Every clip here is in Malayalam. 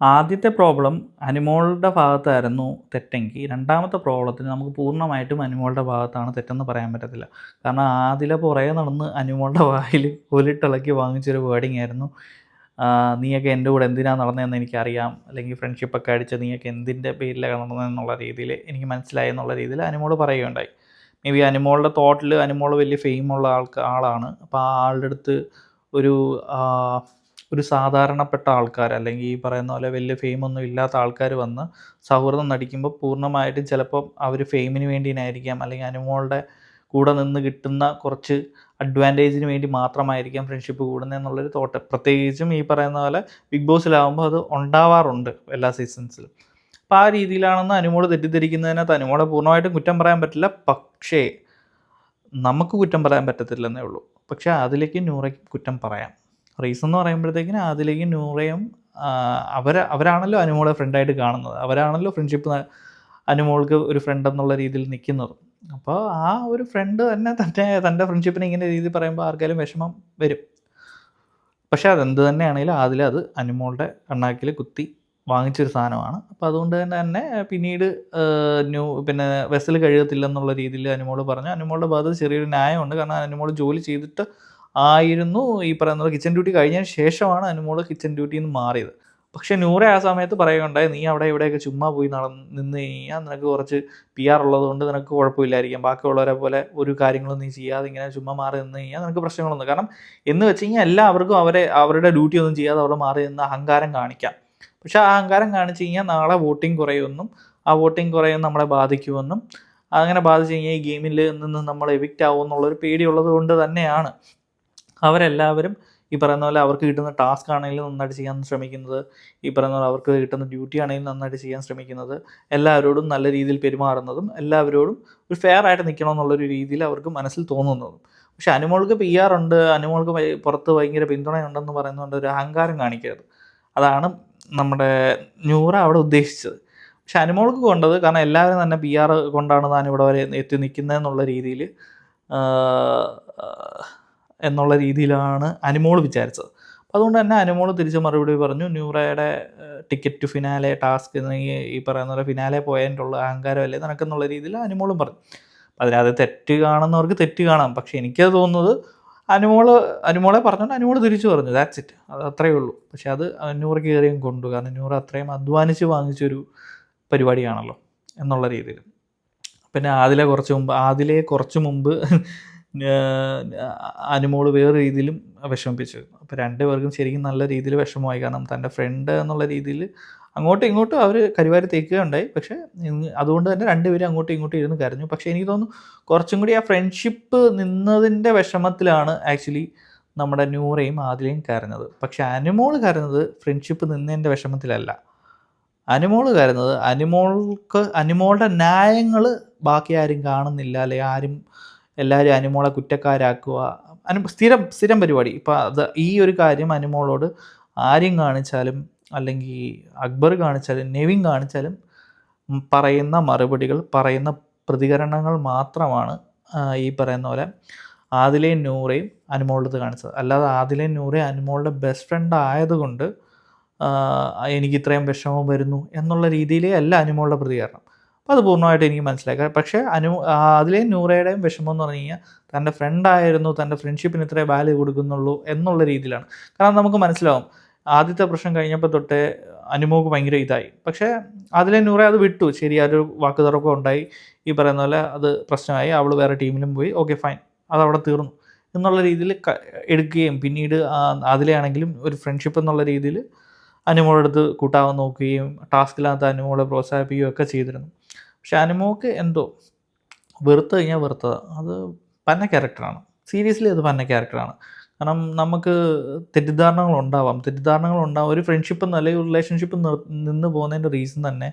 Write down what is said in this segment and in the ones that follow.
ആദ്യത്തെ പ്രോബ്ലം അനിമോളുടെ ഭാഗത്തായിരുന്നു തെറ്റെങ്കിൽ രണ്ടാമത്തെ പ്രോബ്ലത്തിന് നമുക്ക് പൂർണമായിട്ടും അനിമോളുടെ ഭാഗത്താണ് തെറ്റെന്ന് പറയാൻ പറ്റത്തില്ല. കാരണം ആദില പുറകെ നടന്ന് അനിമോളുടെ വായിൽ ഒലിട്ടിളക്കി വാങ്ങിച്ചൊരു വേർഡിങ് ആയിരുന്നു. നീയൊക്കെ എന്റെ കൂടെ എന്തിനാണ് നടന്നതെന്ന് എനിക്കറിയാം. അല്ലെങ്കിൽ ഫ്രണ്ട്ഷിപ്പൊക്കെ അടിച്ച് നീയൊക്കെ എന്തിന്റെ പേരിലാണ് നടന്നതെന്നുള്ള രീതിയിൽ എനിക്ക് മനസ്സിലായി എന്നുള്ള രീതിയിൽ അനിമോൾ പറയുകയുണ്ടായി. മേ ബി അനിമോളുടെ തോട്ടിൽ അനിമോൾ വലിയ ഫെയിമുള്ള ആൾക്ക് ആളാണ്. അപ്പോൾ ആ ആളുടെ അടുത്ത് ഒരു ഒരു സാധാരണപ്പെട്ട ആൾക്കാർ അല്ലെങ്കിൽ ഈ പറയുന്ന പോലെ വലിയ ഫെയിമൊന്നും ഇല്ലാത്ത ആൾക്കാർ വന്ന് സൗഹൃദം നടിക്കുമ്പോൾ പൂർണമായിട്ടും ചിലപ്പോൾ അവർ ഫെയിമിന് വേണ്ടിയായിരിക്കാം അല്ലെങ്കിൽ അനുമോളുടെ കൂടെ നിന്ന് കിട്ടുന്ന കുറച്ച് അഡ്വാന്റേജിന് വേണ്ടി മാത്രമായിരിക്കാം ഫ്രണ്ട്ഷിപ്പ് കൂടുന്നത് എന്നുള്ളൊരു തോട്ട്. പ്രത്യേകിച്ചും ഈ പറയുന്ന പോലെ ബിഗ് ബോസിലാവുമ്പോൾ അത് ഉണ്ടാവാറുണ്ട് എല്ലാ സീസൺസിലും അപ്പോൾ ആ രീതിയിലാണെന്ന് അനുമോൾ തെറ്റിദ്ധരിക്കുന്നതിനകത്ത് അനുമോളെ പൂർണമായിട്ടും കുറ്റം പറയാൻ പറ്റില്ല. പക്ഷേ നമുക്ക് കുറ്റം പറയാൻ പറ്റത്തില്ലെന്നേ ഉള്ളൂ. പക്ഷേ അതിലേക്ക് നൂറയ്ക്ക് കുറ്റം പറയാം. റീസൺ എന്ന് പറയുമ്പോഴത്തേക്കിന് അതിലേക്ക് നൂറയും അവർ അവരാണല്ലോ അനുമോളെ ഫ്രണ്ടായിട്ട് കാണുന്നത്. അവരാണല്ലോ ഫ്രണ്ട്ഷിപ്പ് അനുമോൾക്ക് ഒരു ഫ്രണ്ട് എന്നുള്ള രീതിയിൽ നിൽക്കുന്നത്. അപ്പോൾ ആ ഒരു ഫ്രണ്ട് തന്നെ തന്റെ തന്റെ ഫ്രണ്ട്ഷിപ്പിനെ ഇങ്ങനെ രീതി പറയുമ്പോൾ ആർക്കാലും വിഷമം വരും. പക്ഷേ അതെന്ത് തന്നെയാണെങ്കിലും അതിൽ അത് അനുമോളുടെ കണ്ണാക്കിൽ കുത്തി വാങ്ങിച്ചൊരു സാധനമാണ്. അപ്പോൾ അതുകൊണ്ട് തന്നെ തന്നെ പിന്നീട് ന്യൂ പിന്നെ വെസൽ കഴിയത്തില്ലെന്നുള്ള രീതിയിൽ അനുമോൾ പറഞ്ഞു. അനുമോളുടെ ഭാഗത്ത് ചെറിയൊരു ന്യായമുണ്ട്. കാരണം അനുമോൾ ജോലി ചെയ്തിട്ട് ആയിരുന്നു ഈ പറയുന്നത് കിച്ചൺ ഡ്യൂട്ടി കഴിഞ്ഞതിന് ശേഷമാണ് അനുമോൾ കിച്ചൺ ഡ്യൂട്ടിയിൽ നിന്ന് മാറിയത്. പക്ഷെ നൂറെ ആ സമയത്ത് പറയുകയുണ്ടായി നീ അവിടെ ഇവിടെയൊക്കെ ചുമ്മാ പോയി നടന്ന് നിന്ന് കഴിഞ്ഞാൽ നിനക്ക് കുറച്ച് പി ആർ ഉള്ളതുകൊണ്ട് നിനക്ക് കുഴപ്പമില്ലായിരിക്കാം. ബാക്കിയുള്ളവരെ പോലെ ഒരു കാര്യങ്ങളും നീ ചെയ്യാതെ ഇങ്ങനെ ചുമ്മാ മാറി നിന്ന് കഴിഞ്ഞാൽ നിനക്ക് പ്രശ്നങ്ങളൊന്നും കാരണം എന്ന് വെച്ച് കഴിഞ്ഞാൽ എല്ലാവർക്കും അവരെ അവരുടെ ഡ്യൂട്ടി ഒന്നും ചെയ്യാതെ അവിടെ മാറി നിന്ന് അഹങ്കാരം കാണിക്കാം. പക്ഷെ ആ അഹങ്കാരം കാണിച്ചു കഴിഞ്ഞാൽ നാളെ വോട്ടിംഗ് കുറയുമെന്നും ആ വോട്ടിംഗ് കുറയും നമ്മളെ ബാധിക്കുമെന്നും അങ്ങനെ ബാധിച്ചു കഴിഞ്ഞാൽ ഈ ഗെയിമിൽ നിന്ന് നമ്മൾ എവിക്റ്റ് ആവും എന്നുള്ളൊരു പേടിയുള്ളത് കൊണ്ട് തന്നെയാണ്. അവരെല്ലാവരും ഈ പറയുന്ന പോലെ അവർക്ക് കിട്ടുന്ന ടാസ്ക് ആണെങ്കിലും നന്നായിട്ട് ചെയ്യാൻ ശ്രമിക്കുന്നത് ഈ പറയുന്ന പോലെ അവർക്ക് കിട്ടുന്ന ഡ്യൂട്ടി ആണെങ്കിലും നന്നായിട്ട് ചെയ്യാൻ ശ്രമിക്കുന്നത് എല്ലാവരോടും നല്ല രീതിയിൽ പെരുമാറുന്നതും എല്ലാവരോടും ഒരു ഫെയർ ആയിട്ട് നിൽക്കണം എന്നുള്ളൊരു രീതിയിൽ അവർക്ക് മനസ്സിൽ തോന്നുന്നതും. പക്ഷെ അനുമോൾക്ക് പി ആർ ഉണ്ട് അനുമോൾക്ക് പുറത്ത് ഭയങ്കര പിന്തുണയുണ്ടെന്ന് പറയുന്നതുകൊണ്ട് ഒരു അഹങ്കാരം കാണിക്കരുത്. അതാണ് നമ്മുടെ ന്യൂറ അവിടെ ഉദ്ദേശിച്ചത്. പക്ഷെ അനുമോൾക്ക് കൊണ്ടത് കാരണം എല്ലാവരും തന്നെ പി ആർ കൊണ്ടാണ് താൻ ഇവിടെ വരെ എത്തി നിൽക്കുന്നതെന്നുള്ള രീതിയിൽ എന്നുള്ള രീതിയിലാണ് അനിമോൾ വിചാരിച്ചത്. അപ്പോൾ അതുകൊണ്ട് തന്നെ അനിമോൾ തിരിച്ച് മറുപടി പറഞ്ഞു ന്യൂറയുടെ ടിക്കറ്റ് ടു ഫിനാലെ ടാസ്ക് ഈ പറയുന്ന പോലെ ഫിനാലെ പോയതിന്റെ അഹങ്കാരമല്ലേ നിനക്കെന്നുള്ള രീതിയിൽ അനുമോളും പറഞ്ഞു. അതിനകത്ത് തെറ്റ് കാണുന്നവർക്ക് തെറ്റ് കാണാം. പക്ഷേ എനിക്കത് തോന്നുന്നത് അനുമോൾ അനുമോളെ പറഞ്ഞുകൊണ്ട് അനുമോൾ തിരിച്ചു പറഞ്ഞു. ദാറ്റ്സ് ഇറ്റ് അത് അത്രയേ ഉള്ളൂ. പക്ഷേ അത് നൂറ് കയറിയും കൊണ്ടു. കാരണം നൂറ് അത്രയും അധ്വാനിച്ച് വാങ്ങിച്ചൊരു പരിപാടിയാണല്ലോ എന്നുള്ള രീതിയിൽ. പിന്നെ ആദിലെ കുറച്ച് മുമ്പ് ആദിലെ കുറച്ച് മുമ്പ് അനുമോൾ വേറെ രീതിയിലും വിഷമിപ്പിച്ചു അപ്പോൾ രണ്ടുപേർക്കും ശരിക്കും നല്ല രീതിയിൽ വിഷമമായി. കാരണം തന്റെ ഫ്രണ്ട് എന്നുള്ള രീതിയിൽ അങ്ങോട്ടും ഇങ്ങോട്ടും അവർ കരുവാരി തേക്കുകയുണ്ടായി. പക്ഷേ അതുകൊണ്ട് തന്നെ രണ്ടുപേരും അങ്ങോട്ടും ഇങ്ങോട്ടും ഇരുന്ന് കരഞ്ഞു. പക്ഷേ എനിക്ക് തോന്നുന്നു കുറച്ചും കൂടി ആ ഫ്രണ്ട്ഷിപ്പ് നിന്നതിന്റെ വിഷമത്തിലാണ് ആക്ച്വലി നമ്മുടെ നൂറയും ആദിലയും കരഞ്ഞത്. പക്ഷേ അനുമോൾ കരഞ്ഞത് ഫ്രണ്ട്ഷിപ്പ് നിന്നതിന്റെ വിഷമത്തിലല്ല. അനുമോൾ കരുന്നത് അനുമോൾക്ക് അനുമോളുടെ ന്യായങ്ങൾ ബാക്കി ആരും കാണുന്നില്ല. അല്ലെങ്കിൽ ആരും എല്ലാവരും അനുമോളെ കുറ്റക്കാരാക്കുക. അനു സ്ഥിരം സ്ഥിരം പരിപാടി. ഇപ്പം അത് ഈ ഒരു കാര്യം അനുമോളോട് ആര്യം കാണിച്ചാലും അല്ലെങ്കിൽ അക്ബർ കാണിച്ചാലും നെവിൻ കാണിച്ചാലും പറയുന്ന മറുപടികൾ പറയുന്ന പ്രതികരണങ്ങൾ മാത്രമാണ് ഈ പറയുന്ന പോലെ ആദിലയും നൂറയും അനുമോളത് കാണിച്ചത്. അല്ലാതെ ആദിലയും നൂറയും അനുമോളുടെ ബെസ്റ്റ് ഫ്രണ്ട് ആയതുകൊണ്ട് എനിക്ക് ഇത്രയും വിഷമം വരുന്നു എന്നുള്ള രീതിയിലേ അല്ല അനുമോളുടെ പ്രതികരണം. അത് പൂർണമായിട്ട് എനിക്ക് മനസ്സിലാക്കാം പക്ഷേ അനു അതിലെ നൂറയുടെയും വിഷമം എന്ന് പറഞ്ഞു കഴിഞ്ഞാൽ തന്റെ ഫ്രണ്ടായിരുന്നു തന്റെ ഫ്രണ്ട്ഷിപ്പിന് ഇത്രേ വാല്യൂ കൊടുക്കുന്നുള്ളൂ എന്നുള്ള രീതിയിലാണ്. കാരണം നമുക്ക് മനസ്സിലാവും ആദ്യത്തെ പ്രശ്നം കഴിഞ്ഞപ്പോൾ തൊട്ടേ അനുമോക്ക് ഭയങ്കര ഇതായി. പക്ഷേ അതിലെ നൂറെ അത് വിട്ടു. ശരി അതൊരു വാക്ക് തുറക്കം ഉണ്ടായി. ഈ പറയുന്ന പോലെ അത് പ്രശ്നമായി. അവൾ വേറെ ടീമിലും പോയി. ഓക്കെ ഫൈൻ അത് അവിടെ തീർന്നു. എന്നുള്ള രീതിയിൽ എടുക്കുകയും പിന്നീട് ആ- അതിലെയാണെങ്കിലും ഒരു ഫ്രണ്ട്ഷിപ്പ് എന്നുള്ള രീതിയിൽ അനുമോളെടുത്ത് കൂട്ടാവാൻ നോക്കുകയും ടാസ്കിനകത്ത് അനുമോളെ പ്രോത്സാഹിപ്പിക്കുകയും ഒക്കെ ചെയ്തിരുന്നു. പക്ഷെ അനുമോക്ക് എന്തോ വെറുത്ത് കഴിഞ്ഞാൽ വെറുത്തത് അത് പന്ന ക്യാരക്ടറാണ്. സീരിയസ്ലി അത് പന്ന ക്യാരക്ടറാണ്. കാരണം നമുക്ക് തെറ്റിദ്ധാരണകൾ ഉണ്ടാവാം. തെറ്റിദ്ധാരണകൾ ഉണ്ടാവാം. ഒരു ഫ്രണ്ട്ഷിപ്പ് അല്ലെങ്കിൽ റിലേഷൻഷിപ്പ് നിന്ന് പോകുന്നതിന്റെ റീസൺ തന്നെ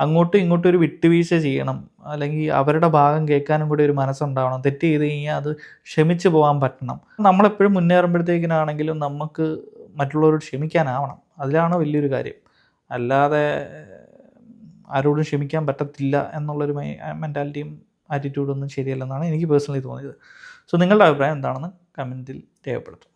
അങ്ങോട്ടും ഇങ്ങോട്ടും ഒരു വിട്ടുവീഴ്ച ചെയ്യണം. അല്ലെങ്കിൽ അവരുടെ ഭാഗം കേൾക്കാനും കൂടി ഒരു മനസ്സുണ്ടാവണം. തെറ്റ് ചെയ്ത് കഴിഞ്ഞാൽ അത് ക്ഷമിച്ച് പോകാൻ പറ്റണം. നമ്മളെപ്പോഴും മുന്നേറുമ്പോഴത്തേക്കിനാണെങ്കിലും നമുക്ക് മറ്റുള്ളവരോട് ക്ഷമിക്കാനാവണം. അതിലാണ് വലിയൊരു കാര്യം. അല്ലാതെ ആരോടും ക്ഷമിക്കാൻ പറ്റത്തില്ല എന്നുള്ളൊരു മെന്റാലിറ്റിയും ആറ്റിറ്റ്യൂഡൊന്നും ശരിയല്ലെന്നാണ് എനിക്ക് പേഴ്സണലി തോന്നിയത്. സോ നിങ്ങളുടെ അഭിപ്രായം എന്താണെന്ന് കമന്റിൽ രേഖപ്പെടുത്തും